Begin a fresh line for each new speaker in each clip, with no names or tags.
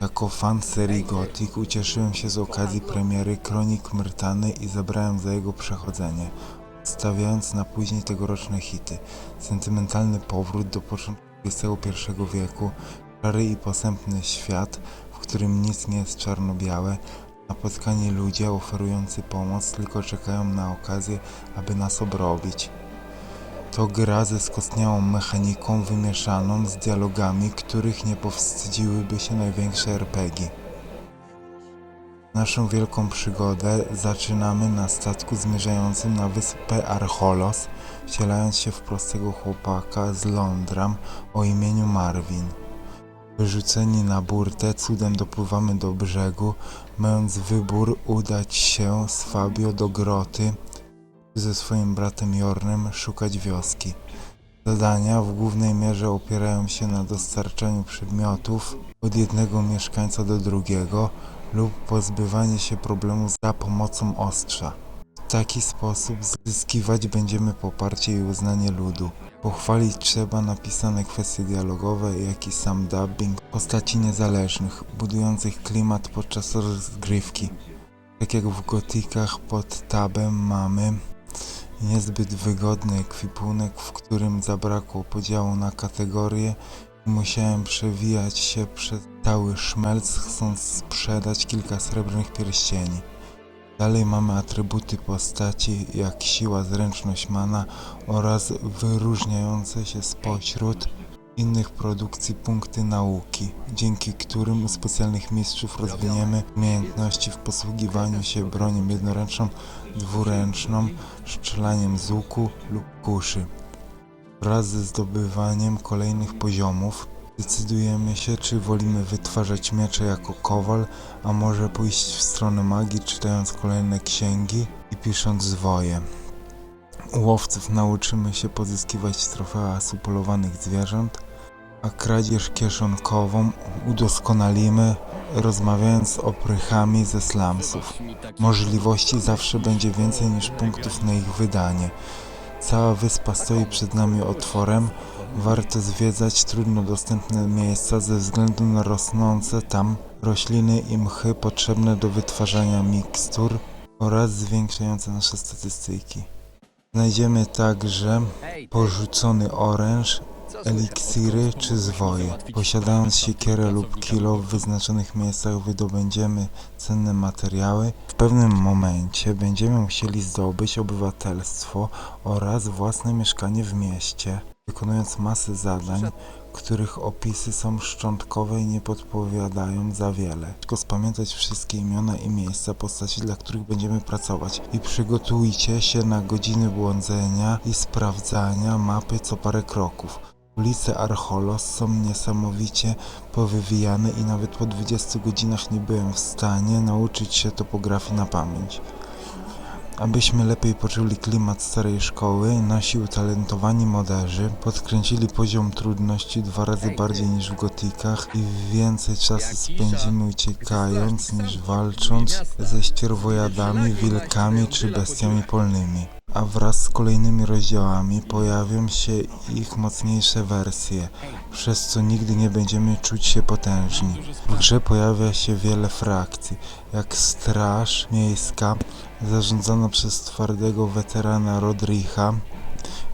Jako fan serii Gothic ucieszyłem się z okazji premiery Kronik Myrtany i zabrałem za jego przechodzenie, stawiając na później tegoroczne hity. Sentymentalny powrót do początku XXI wieku, szary i posępny świat, w którym nic nie jest czarno-białe, napotkani ludzie oferujący pomoc tylko czekają na okazję, aby nas obrobić. To gra ze skostniałą mechaniką wymieszaną z dialogami, których nie powstydziłyby się największe RPG. Naszą wielką przygodę zaczynamy na statku zmierzającym na wyspę Archolos, wcielając się w prostego chłopaka z Londram o imieniu Marvin. Wyrzuceni na burtę, cudem dopływamy do brzegu, mając wybór udać się z Fabio do groty, ze swoim bratem Jornem szukać wioski. Zadania w głównej mierze opierają się na dostarczaniu przedmiotów od jednego mieszkańca do drugiego lub pozbywanie się problemu za pomocą ostrza. W taki sposób zyskiwać będziemy poparcie i uznanie ludu. Pochwalić trzeba napisane kwestie dialogowe, jak i sam dubbing postaci niezależnych, budujących klimat podczas rozgrywki. Tak jak w gotikach pod tabem mamy niezbyt wygodny ekwipunek, w którym zabrakło podziału na kategorie i musiałem przewijać się przez cały szmelc, chcąc sprzedać kilka srebrnych pierścieni. Dalej mamy atrybuty postaci, jak siła, zręczność mana oraz wyróżniające się spośród innych produkcji punkty nauki, dzięki którym u specjalnych mistrzów rozwiniemy umiejętności w posługiwaniu się bronią jednoręczną, dwuręczną, strzelaniem z łuku lub kuszy. Wraz ze zdobywaniem kolejnych poziomów decydujemy się, czy wolimy wytwarzać miecze jako kowal, a może pójść w stronę magii, czytając kolejne księgi i pisząc zwoje. U łowców nauczymy się pozyskiwać trofea z upolowanych zwierząt, a kradzież kieszonkową udoskonalimy, rozmawiając z oprychami ze slumsów. Możliwości zawsze będzie więcej niż punktów na ich wydanie. Cała wyspa stoi przed nami otworem. Warto zwiedzać trudno dostępne miejsca ze względu na rosnące tam rośliny i mchy potrzebne do wytwarzania mikstur oraz zwiększające nasze statystyki. Znajdziemy także porzucony oręż, eliksiry czy zwoje. Posiadając siekierę lub kilo w wyznaczonych miejscach wydobędziemy cenne materiały. W pewnym momencie będziemy musieli zdobyć obywatelstwo oraz własne mieszkanie w mieście, wykonując masę zadań, których opisy są szczątkowe i nie podpowiadają za wiele. Tylko spamiętać wszystkie imiona i miejsca postaci, dla których będziemy pracować i przygotujcie się na godziny błądzenia i sprawdzania mapy co parę kroków. Ulice Archolos są niesamowicie powywijane i nawet po 20 godzinach nie byłem w stanie nauczyć się topografii na pamięć. Abyśmy lepiej poczuli klimat starej szkoły, nasi utalentowani moderzy podkręcili poziom trudności dwa razy bardziej niż w gotikach i więcej czasu spędzimy uciekając niż walcząc ze ścierwojadami, wilkami czy bestiami polnymi. A wraz z kolejnymi rozdziałami pojawią się ich mocniejsze wersje, przez co nigdy nie będziemy czuć się potężni. W grze pojawia się wiele frakcji, jak Straż Miejska, zarządzana przez twardego weterana Rodricha,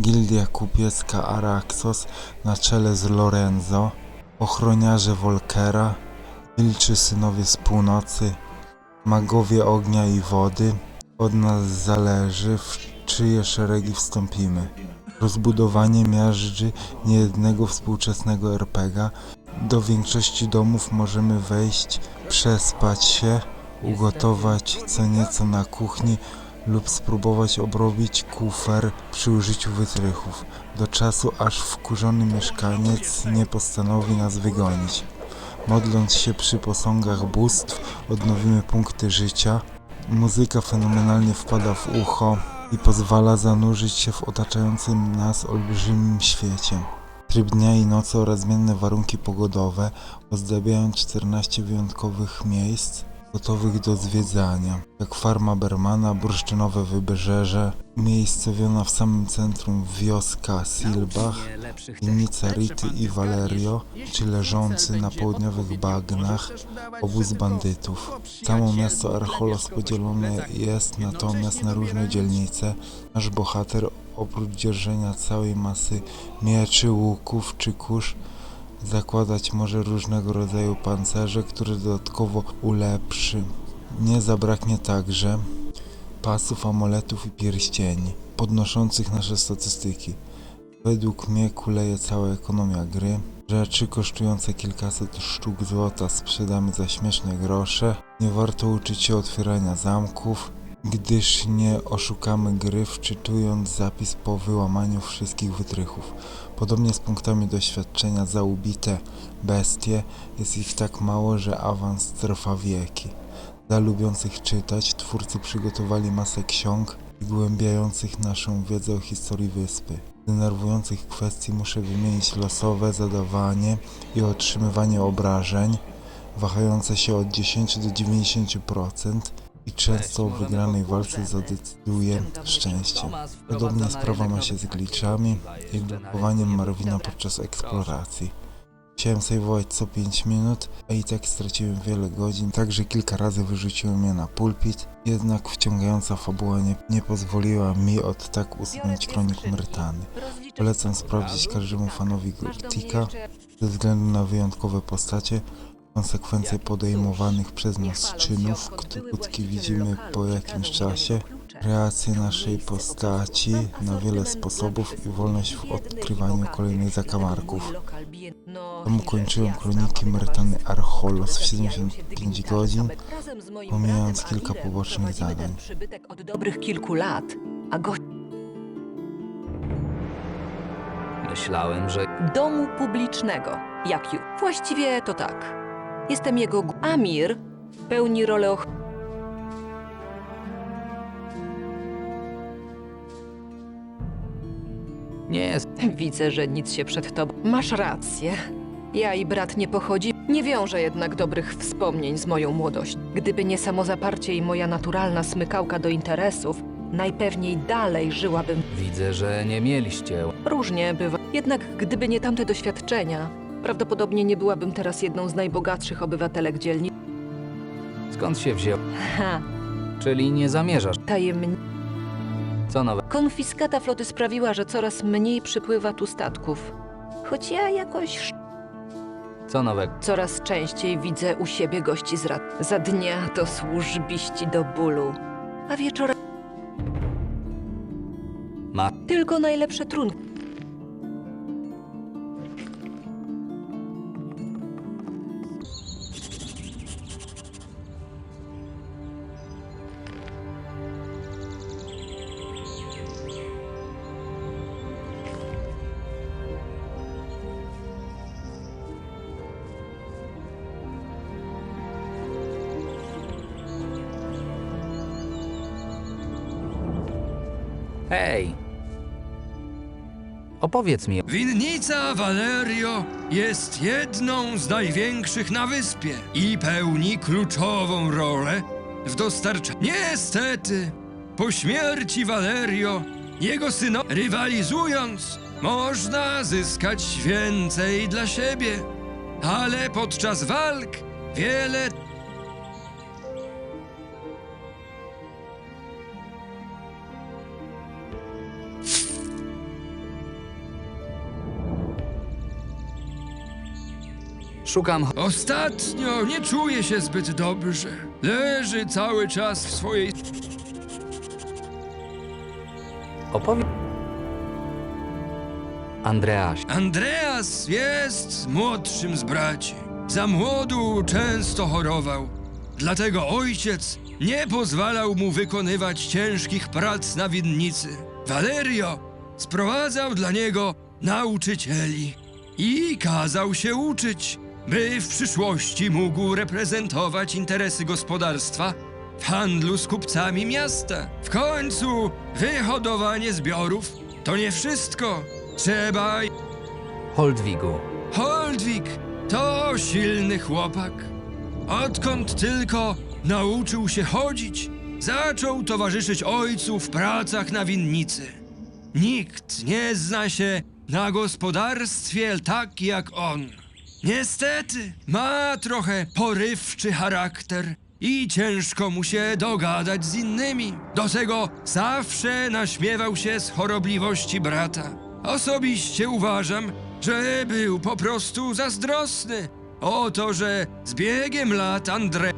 Gildia Kupiecka Araxos na czele z Lorenzo, ochroniarze Volkera, Wilczy Synowie z Północy, magowie ognia i wody. Od nas zależy, czyje szeregi wstąpimy. Rozbudowanie miażdży niejednego współczesnego RPGa. Do większości domów możemy wejść, przespać się, ugotować co nieco na kuchni lub spróbować obrobić kufer przy użyciu wytrychów, do czasu aż wkurzony mieszkaniec nie postanowi nas wygonić. Modląc się przy posągach bóstw, odnowimy punkty życia. Muzyka fenomenalnie wpada w ucho i pozwala zanurzyć się w otaczającym nas olbrzymim świecie. Tryb dnia i nocy oraz zmienne warunki pogodowe ozdabiają 14 wyjątkowych miejsc gotowych do zwiedzania, jak farma Bermana, bursztynowe wybrzeże, umiejscowiona w samym centrum wioska Silbach, winnica Rity i Valerio, czy leżący na południowych bagnach obóz bandytów. Samo miasto Archolos podzielone jest natomiast na różne dzielnice. Nasz bohater oprócz dzierżenia całej masy mieczy, łuków czy kurz zakładać może różnego rodzaju pancerze, które dodatkowo ulepszy. Nie zabraknie także pasów, amuletów i pierścieni, podnoszących nasze statystyki. Według mnie kuleje cała ekonomia gry. Rzeczy kosztujące kilkaset sztuk złota sprzedamy za śmieszne grosze. Nie warto uczyć się otwierania zamków, gdyż nie oszukamy gry wczytując zapis po wyłamaniu wszystkich wytrychów. Podobnie z punktami doświadczenia za ubite bestie jest ich tak mało, że awans trwa wieki. Dla lubiących czytać twórcy przygotowali masę ksiąg zgłębiających naszą wiedzę o historii wyspy. Z denerwujących kwestii muszę wymienić losowe zadawanie i otrzymywanie obrażeń, wahające się od 10 do 90% i często o wygranej walce zadecyduje szczęście. Podobnie sprawa ma się z glitchami i blokowaniem Marwina podczas eksploracji. Chciałem saveować co 5 minut, a i tak straciłem wiele godzin, także kilka razy wyrzuciłem je na pulpit, jednak wciągająca fabuła nie, nie pozwoliła mi od tak usunąć kronik Myrtany. Polecam sprawdzić każdemu fanowi Gurtika, ze względu na wyjątkowe postacie, konsekwencje podejmowanych przez nas czynów, skutki widzimy po jakimś czasie, reakcje naszej postaci na wiele sposobów i wolność w odkrywaniu kolejnych zakamarków. Tam ukończyłem kroniki Myrtany Archolos w 75 godzin, pomijając kilka pobocznych zadań.
Przybytek od dobrych kilku lat, a
Myślałem, że
domu publicznego, jak ju. Właściwie to tak. Jestem jego Amir pełni rolę och...
nie.
Widzę, że nic się przed tobą. Masz rację. Ja i brat nie pochodzi. Nie wiążę jednak dobrych wspomnień z moją młodością. Gdyby nie samozaparcie i moja naturalna smykałka do interesów, najpewniej dalej żyłabym
Widzę, że nie mieliście.
Różnie bywa. Jednak gdyby nie tamte doświadczenia, prawdopodobnie nie byłabym teraz jedną z najbogatszych obywatelek dzielnicy.
Skąd się wziął?
Ha,
Czyli nie zamierzasz.
tajemnic.
Co nowe?
Konfiskata floty sprawiła, że coraz mniej przypływa tu statków. Choć ja jakoś sz-
Co nowego?
coraz częściej widzę u siebie gości z rad. Za dnia to służbiści do bólu, a wieczorem
Ma.
tylko najlepsze trunki.
Hej! Opowiedz mi.
Winnica Valerio jest jedną z największych na wyspie i pełni kluczową rolę w dostarczaniu. Niestety, po śmierci Valerio, jego syno rywalizując, można zyskać więcej dla siebie. Ale podczas walk wiele
Szukam.
Ostatnio nie czuje się zbyt dobrze. Leży cały czas w swojej
Opowiedz. Andreaś.
Andreas jest młodszym z braci. Za młodu często chorował. Dlatego ojciec nie pozwalał mu wykonywać ciężkich prac na winnicy. Valerio sprowadzał dla niego nauczycieli i kazał się uczyć, by w przyszłości mógł reprezentować interesy gospodarstwa w handlu z kupcami miasta. W końcu wyhodowanie zbiorów to nie wszystko. Trzeba
Holdwigu.
Holdwig to silny chłopak. Odkąd tylko nauczył się chodzić, zaczął towarzyszyć ojcu w pracach na winnicy. Nikt nie zna się na gospodarstwie tak jak on. Niestety, ma trochę porywczy charakter i ciężko mu się dogadać z innymi. Do tego zawsze naśmiewał się z chorobliwości brata. Osobiście uważam, że był po prostu zazdrosny o to, że z biegiem lat Andre